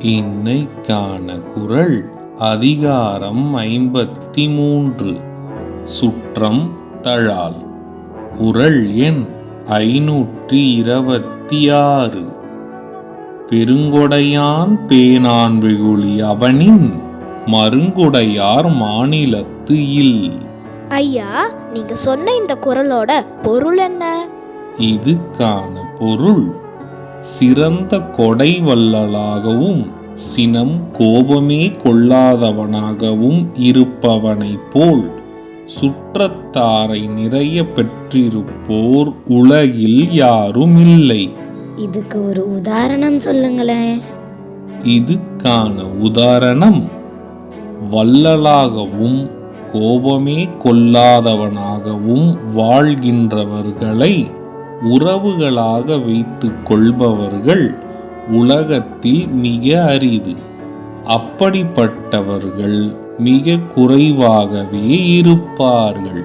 இன்னைக்கான குறள் அதிகாரம் ஐம்பத்தி மூன்று சுற்றம் தழால். குறள் எண் ஐநூற்றி இருபத்தி ஆறு பெருங்கொடையான் பேனான் வெகுளி அவனின் மருங்குடையார் மாநிலத்து இல். ஐயா நீங்க சொன்ன இந்த குரலோட பொருள் என்ன? இதுக்கான பொருள் சிறந்த கொடை வள்ளலாகவும் சினம் கோபமே கொள்ளாதவனாகவும் இருப்பவனைப் போல் சுற்றத்தாரை நிறைய பெற்றிருப்போர் உலகில் யாரும் இல்லை இதுக்கு ஒரு உதாரணம் சொல்லுங்களேன். இதுக்கான உதாரணம் வள்ளலாகவும் கோபமே கொள்ளாதவனாகவும் வாழ்கின்றவர்களை உறவுகளாக வைத்துக் கொள்பவர்கள் உலகத்தில் மிக அரிது. அப்படிப்பட்டவர்கள் மிக குறைவாகவே இருப்பார்கள்.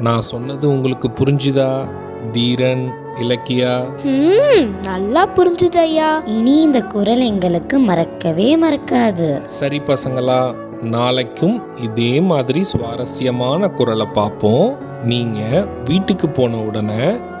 நான் சொன்னது உங்களுக்கு புரிஞ்சுதா தீரன் இலக்கியா? ம் நல்லா புரிஞ்சுது ஐயா இனி இந்த குரல் எங்களுக்கு மறக்கவே மறக்காது. சரி பசங்களா நாளைக்கும் இதே மாதிரி சுவாரஸ்யமான குரலை பார்ப்போம். நீங்க வீட்டுக்கு போன உடனே